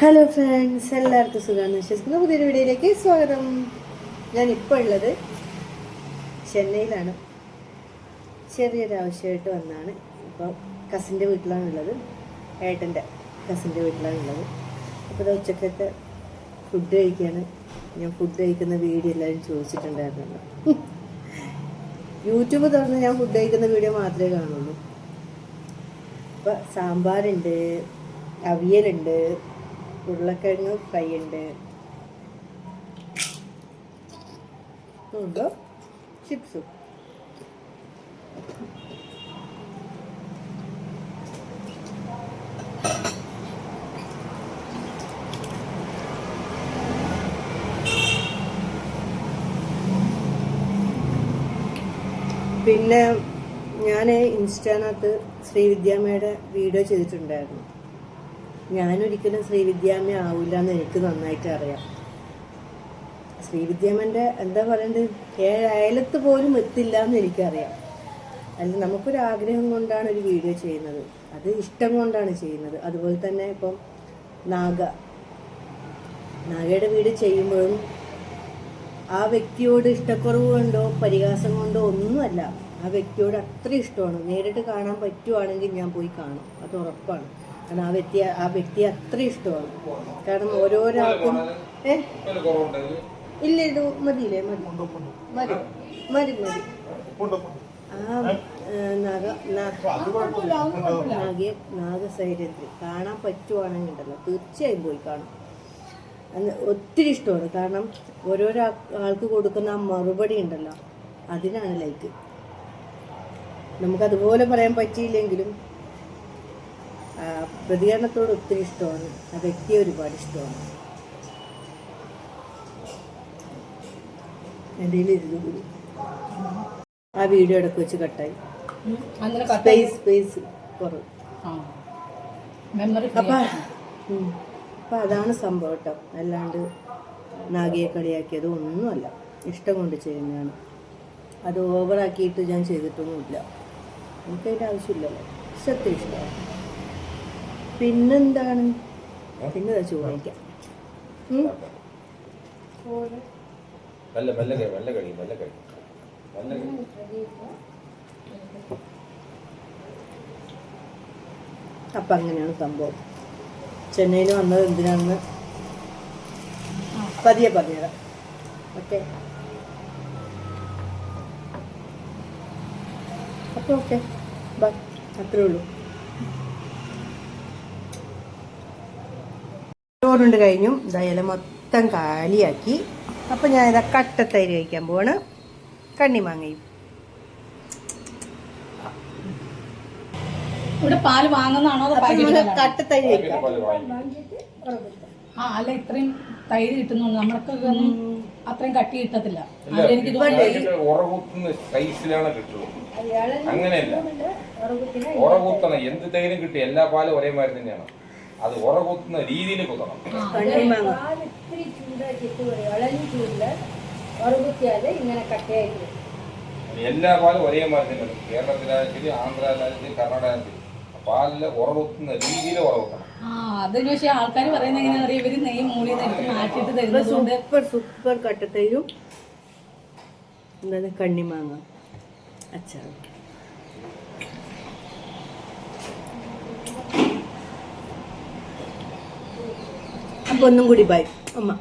Hello friends എല്ലാവർക്കും സുഖമാണെന്ന് വിശ്വസിക്കുന്ന. പുതിയൊരു വീഡിയോയിലേക്ക് സ്വാഗതം. ഞാൻ ഇപ്പോൾ ഉള്ളത് ചെന്നൈയിലാണ്. ചെറിയൊരു ആവശ്യമായിട്ട് വന്നാണ്. ഇപ്പോൾ കസിന്റെ വീട്ടിലാണ് ഉള്ളത്. ഏട്ടന്റെ കസിന്റെ വീട്ടിലാണ് ഉള്ളത്. അപ്പോൾ ഇത് ഉച്ചക്കത്തെ ഫുഡ് കഴിക്കുകയാണ് ഞാൻ ഫുഡ് കഴിക്കുന്ന വീഡിയോ എല്ലാവരും ചോദിച്ചിട്ടുണ്ടായിരുന്നു യൂട്യൂബ് തുറന്ന് ഞാൻ ഫുഡ് കഴിക്കുന്ന വീഡിയോ മാത്രമേ കാണുള്ളൂ. അപ്പോൾ സാമ്പാറുണ്ട് അവിയലുണ്ട് ഉരുളക്കിഴങ്ങ് ഫ്രൈ ഉണ്ട്. ചിപ്സും. പിന്നെ ഞാൻ ഇൻസ്റ്റാനകത്ത് ശ്രീവിദ്യാമ്മയുടെ വീഡിയോ ചെയ്തിട്ടുണ്ടായിരുന്നു. ഞാനൊരിക്കലും ശ്രീവിദ്യാമ്മ ആവില്ല എന്ന് എനിക്ക് നന്നായിട്ട് അറിയാം. ശ്രീവിദ്യാമ്മന്റെ എന്താ പറയണ്ടത് ഏഴയലത്ത് പോലും എത്തില്ല എന്ന് എനിക്കറിയാം. അല്ല നമുക്കൊരു ആഗ്രഹം കൊണ്ടാണ് ഒരു വീഡിയോ ചെയ്യുന്നത്. അത് ഇഷ്ടം കൊണ്ടാണ് ചെയ്യുന്നത്. അതുപോലെ തന്നെ ഇപ്പം നാഗ. നാഗയുടെ വീഡിയോ ചെയ്യുമ്പോഴും ആ വ്യക്തിയോട് ഇഷ്ടക്കുറവ് കൊണ്ടോ പരിഹാസം കൊണ്ടോ ഒന്നുമല്ല. ആ വ്യക്തിയോട് അത്ര ഇഷ്ടമാണ്. നേരിട്ട് കാണാൻ പറ്റുവാണെങ്കിൽ ഞാൻ പോയി കാണും. അത് ഉറപ്പാണ്. കാരണം ആ വ്യക്തി ആ വ്യക്തി അത്ര ഇഷ്ടമാണ്. കാരണം ഓരോരാൾക്കും ഏ? ഇല്ല ഇത് മതിയില്ലേ? മതി. മതി. മതി മതി. ആ നാഗ നഗ ന- നാഗെ നാഗസൈര്യത്തിൽ കാണാൻ പറ്റുവാണെങ്കിൽ ഉണ്ടല്ലോ. തീർച്ചയായും പോയി കാണും. ഒത്തിരി ഇഷ്ടമാണ്. കാരണം ഓരോരോ ആൾക്ക് കൊടുക്കുന്ന ആ മറുപടി ഉണ്ടല്ലോ. അതിനാണ് ലൈക്ക്. നമുക്കതുപോലെ പറയാൻ പറ്റിയില്ലെങ്കിലും പ്രതികരണത്തോട് ഒത്തിരി ഇഷ്ടമാണ്. ആ വ്യക്തിയെ ഒരുപാട് ഇഷ്ടമാണ്. എന്റെ ഇരുന്ന് കൂടി ആ വീഡിയോ ഇടയ്ക്ക് വെച്ച് കട്ടായി. സ്പേസ് സ്പേസ് കുറവ്. അപ്പൊ അപ്പൊ അതാണ് സംഭവം കേട്ടോ. അല്ലാണ്ട് നാഗിയെ കളിയാക്കിയത് ഒന്നുമല്ല. ഇഷ്ടം കൊണ്ട് ചെയ്യുന്നതാണ്. അത് ഓവറാക്കിയിട്ട് ഞാൻ ചെയ്തിട്ടൊന്നുമില്ല. എനിക്കതിന്റെ ആവശ്യമില്ലല്ലോ. ഇഷ്ടത്തിൽ ഇഷ്ടമാണ്. പിന്നെന്താണ്? പിന്നെ ചോദിക്കാം അപ്പൊ അപ്പം അങ്ങനെയാണ് സംഭവം. ചെന്നൈയിൽ വന്നത് എന്തിനാണെന്ന് പതിയെ പതിയെ ഓക്കെ. അപ്പോൾ ഓക്കെ. ബൈ. അത്രേ ഉള്ളൂ. ചോറുണ്ട് കഴിഞ്ഞു. ഇല മൊത്തം കാലിയാക്കി. അപ്പം ഞാൻ ഇതാ കട്ടത്തൈര് കഴിക്കാൻ പോവാണ്. കണ്ണിമാങ്ങയും ഇവിടെ പാൽ വാങ്ങുന്നതാണോ? കട്ടത്തൈര് കഴിക്കാം. ആ അല്ല ഇത്രയും തൈര് കിട്ടുന്നു നമ്മളൊക്കെ ഒന്നും അത്രയും കട്ടി കിട്ടത്തില്ല. എനിക്ക് അങ്ങനെയല്ല. എന്ത് തൈരും കിട്ടി? എല്ലാ പാലും ഒരേമാതിരി തന്നെയാണ്. അത് ഉറകുത്തുന്ന രീതിയിൽ കുത്തണം. എല്ലാ പാലും ഒരേ മരുന്നിലാണ് കേരളത്തിലായാലും ശരി ആന്ധ്രയിലായാലും ശരി കർണാടകയിലും പാലിൽ ഉറവുത്തുന്ന രീതിയിൽ ഉറവുത്തണം അത് ആൾക്കാർ ഇവർ സൂപ്പർ കണ്ണിമാങ്ങ അച്ചാർ അപ്പൊ ഒന്നും കൂടി ബൈ അമ്മ